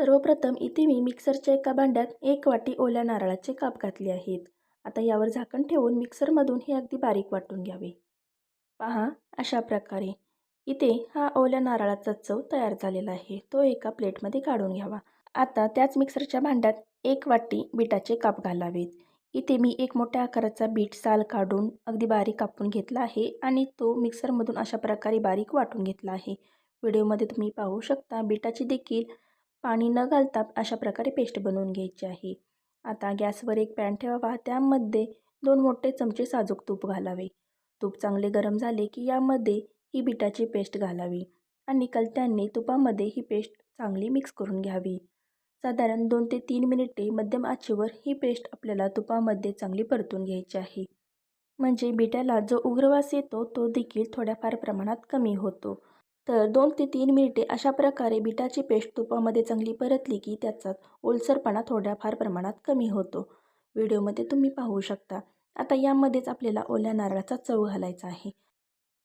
सर्वप्रथम इथे मी मिक्सरच्या एका भांड्यात एक वाटी ओल्या नारळाचे काप घातले आहेत. आता यावर झाकण ठेवून मिक्सरमधून हे अगदी बारीक वाटून घ्यावे. पहा अशा प्रकारे. इथे हा ओल्या नारळाचा चव तयार झालेला आहे. तो एका प्लेटमध्ये काढून घ्यावा. आता त्याच मिक्सरच्या भांड्यात एक वाटी बिटाचे काप घालावेत. इथे मी एक मोठ्या आकाराचा बीट साल काढून अगदी बारीक कापून घेतला आहे आणि तो मिक्सरमधून अशा प्रकारे बारीक वाटून घेतला आहे. व्हिडिओमध्ये तुम्ही पाहू शकता बिटाची देखील पाणी न घालता अशा प्रकारे पेस्ट बनवून घ्यायची आहे. आता गॅसवर एक पॅन ठेवावा. त्यामध्ये दोन मोठे चमचे साजूक तूप घालावे. तूप चांगले गरम झाले की यामध्ये ही बिटाची पेस्ट घालावी आणि कलत्यांनी तुपामध्ये ही पेस्ट चांगली मिक्स करून घ्यावी. साधारण दोन ते तीन मिनिटे मध्यम आचेवर ही पेस्ट आपल्याला तुपामध्ये चांगली परतून घ्यायची आहे. म्हणजे बिटाला जो उग्रवास येतो तो देखील थोड्याफार प्रमाणात कमी होतो. तर दोन ते तीन मिनिटे अशा प्रकारे बिटाची पेस्ट तुपामध्ये चांगली परतली की त्याचा ओलसरपणा थोड्याफार प्रमाणात कमी होतो. व्हिडिओमध्ये तुम्ही पाहू शकता. आता यामध्येच आपल्याला ओल्या नारळाचा चव घालायचा आहे.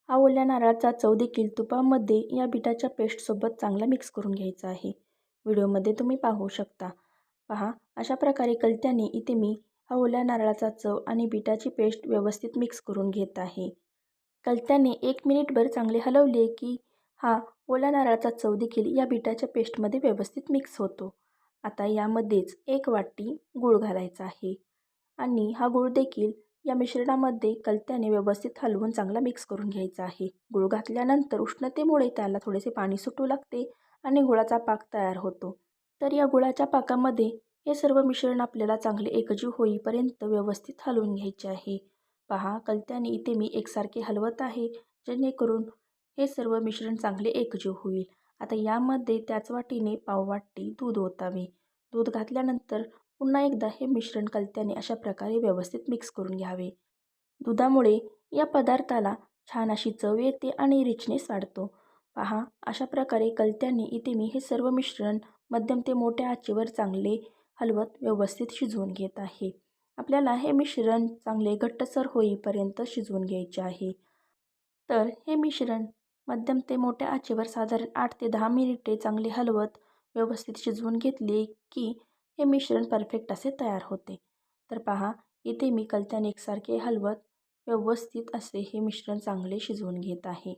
हा ओल्या नारळाचा चव देखील तुपामध्ये या बिटाच्या पेस्टसोबत चांगला मिक्स करून घ्यायचा आहे. व्हिडिओमध्ये तुम्ही पाहू शकता. पहा अशा प्रकारे कलत्याने इथे मी हा ओल्या नारळाचा चव आणि बिटाची पेस्ट व्यवस्थित मिक्स करून घेत आहे. कलत्याने एक मिनिटभर चांगले हलवले की हा ओल्या नारळाचा चव देखील या बिटाच्या पेस्टमध्ये व्यवस्थित मिक्स होतो. आता यामध्येच एक वाटी गूळ घालायचा आहे. आणि हा गूळ देखील या मिश्रणामध्ये कलत्याने व्यवस्थित हलवून चांगला मिक्स करून घ्यायचा आहे. गूळ घातल्यानंतर उष्णतेमुळे त्याला थोडेसे पाणी सुटू लागते आणि गुळाचा पाक तयार होतो. तर या गुळाच्या पाकामध्ये हे सर्व मिश्रण आपल्याला चांगले एकजीव होईपर्यंत व्यवस्थित हलवून घ्यायचे आहे. पहा कलत्याने इथे मी एकसारखे हलवत आहे. जेणेकरून हे सर्व मिश्रण चांगले एकजीव होईल. आता यामध्ये त्याच वाटीने पाववाटी दूध ओतावे. दूध घातल्यानंतर पुन्हा एकदा हे मिश्रण कलत्याने अशा प्रकारे व्यवस्थित मिक्स करून घ्यावे. दुधामुळे या पदार्थाला छान अशी चव येते आणि रिचनेस वाढतो. पहा अशा प्रकारे कलत्याने इथे मी हे सर्व मिश्रण मध्यम ते मोठ्या आचेवर चांगले हलवत व्यवस्थित शिजवून घेत आहे. आपल्याला हे मिश्रण चांगले घट्टसर होईपर्यंत शिजवून घ्यायचे आहे. तर हे मिश्रण मध्यम ते मोठ्या आचेवर साधारण आठ ते दहा मिनिटे चांगले हलवत व्यवस्थित शिजवून घेतले की हे मिश्रण परफेक्ट असे तयार होते. तर पहा इथे मी कलत्याने एकसारखे हलवत व्यवस्थित असे हे मिश्रण चांगले शिजवून घेत आहे.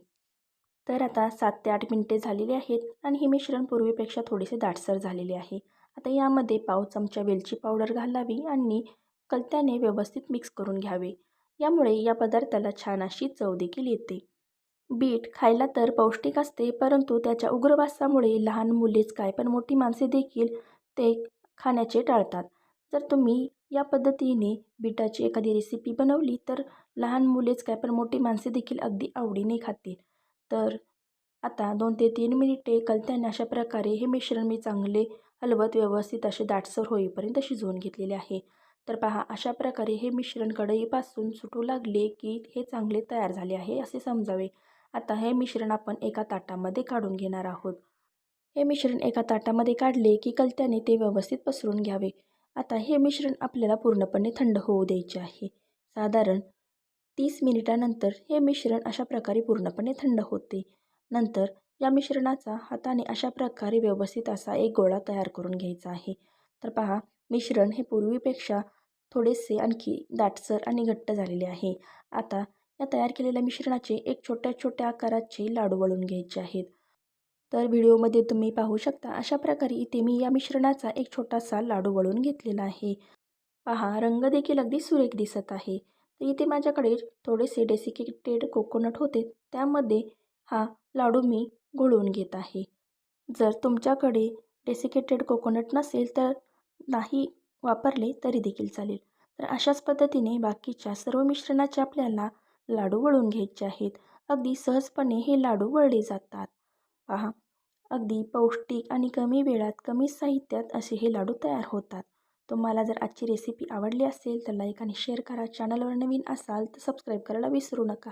तर आता सात ते आठ मिनिटे झालेली आहेत आणि हे मिश्रण पूर्वीपेक्षा थोडेसे दाटसर झालेले आहे. आता यामध्ये पाव चमचा वेलची पावडर घालावी आणि कलत्याने व्यवस्थित मिक्स करून घ्यावे. यामुळे या पदार्थाला छान अशी चव देखील येते. बीट खायला तर पौष्टिक असते परंतु त्याच्या उग्रवासामुळे लहान मुलेच काय पण मोठी माणसे देखील ते खाण्याचे टाळतात. जर तुम्ही या पद्धतीने बीटाची एखादी रेसिपी बनवली तर लहान मुलेच काय पण मोठी माणसे देखील अगदी आवडीने खातील. तर आता दोन ते तीन मिनिटे कलत्याने अशा प्रकारे हे मिश्रण मी चांगले हलवत व्यवस्थित असे दाटसर होईपर्यंत शिजवून घेतलेले आहे. तर पहा अशा प्रकारे हे मिश्रण कढईपासून सुटू लागले की हे चांगले तयार झाले आहे असे समजावे. आता हे मिश्रण आपण एका ताटामध्ये काढून घेणार आहोत. हे मिश्रण एका ताटामध्ये काढले की कलत्याने ते व्यवस्थित पसरून घ्यावे. आता हे मिश्रण आपल्याला पूर्णपणे थंड होऊ द्यायचे आहे. साधारण तीस मिनिटानंतर हे मिश्रण अशा प्रकारे पूर्णपणे थंड होते. नंतर या मिश्रणाचा हाताने अशा प्रकारे व्यवस्थित असा एक गोळा तयार करून घ्यायचा आहे. तर पहा मिश्रण हे पूर्वीपेक्षा थोडेसे आणखी दाटसर आणि घट्ट झालेले आहे. आता या तयार केलेल्या मिश्रणाचे एक छोट्या छोट्या आकाराचे लाडू वळून घ्यायचे आहेत. तर व्हिडिओमध्ये तुम्ही पाहू शकता अशा प्रकारे इथे मी या मिश्रणाचा एक छोटासा लाडू वळून घेतलेला आहे. पहा रंग देखील अगदी सुरेख दिसत आहे. तर इथे माझ्याकडे थोडेसे डेसिकेटेड कोकोनट होते. त्यामध्ये हा लाडू मी घोळवून घेत आहे. जर तुमच्याकडे डेसिकेटेड कोकोनट नसेल तर नाही वापरले तरी देखील चालेल. तर अशाच पद्धतीने बाकीच्या सर्व मिश्रणाचे आपल्याला लाडू वळून घ्यायचे आहेत. अगदी सहजपणे हे लाडू वळले जातात. पहा अगदी पौष्टिक आणि कमी वेळात कमी साहित्यात असे हे लाडू तयार होतात. तुम्हाला जर आजची रेसिपी आवडली असेल तर लाईक आणि शेअर करा. चॅनलवर नवीन असाल तर सबस्क्राईब करायला विसरू नका.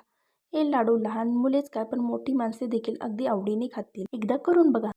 हे लाडू लहान मुलेच काय पण मोठी माणसे देखील अगदी आवडीने खातील. एकदा करून बघा.